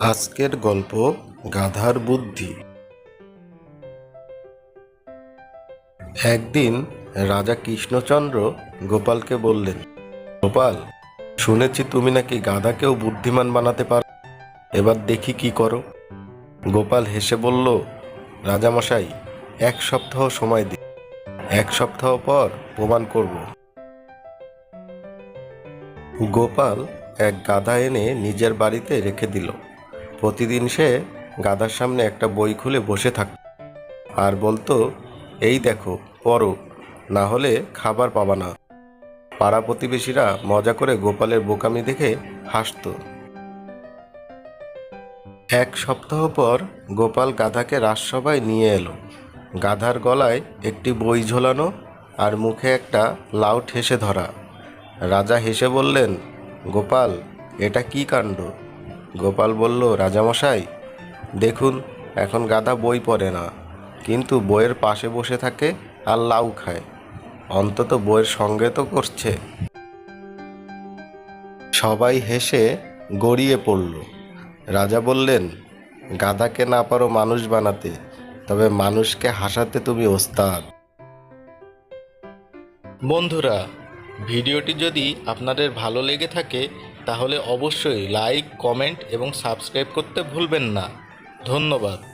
আজকের গল্প গাধার বুদ্ধি। একদিন রাজা কৃষ্ণচন্দ্র গোপালকে বললেন, গোপাল, শুনেছি তুমি নাকি গাধাকেও বুদ্ধিমান বানাতে পারো। এবার দেখি কি করো। গোপাল হেসে বলল, রাজামশাই, এক সপ্তাহ সময় দিন। এক সপ্তাহ পর প্রমাণ করব। গোপাল এক গাধা এনে নিজের বাড়িতে রেখে দিল। প্রতিদিন সে গাধার সামনে একটা বই খুলে বসে থাকত আর বলতো, এই দেখো, পড়ো, না হলে খাবার পাবা না। পাড়া প্রতিবেশীরা মজা করে গোপালের বোকামি দেখে হাসতো। এক সপ্তাহ পর গোপাল গাধাকে রাজসভায় নিয়ে এলো। গাধার গলায় একটি বই ঝোলানো আর মুখে একটা লাউ ঠেসে ধরা। রাজা হেসে বললেন, গোপাল, এটা কি কাণ্ড? গোপাল বলল, রাজামশাই, দেখুন, এখন গাধা বই পড়ে না, কিন্তু বইয়ের পাশে বসে থাকে আর লাউ খায়। অন্তত বইয়ের সঙ্গে তো করছে। সবাই হেসে গড়িয়ে পড়ল। রাজা বললেন গাধাকে না পারো মানুষ বানাতে, তবে মানুষকে হাসাতে তুমি ওস্তাদ। বন্ধুরা, ভিডিওটি যদি আপনাদের ভালো লেগে থাকে তাহলে অবশ্যই লাইক কমেন্ট এবং সাবস্ক্রাইব করতে ভুলবেন না। ধন্যবাদ।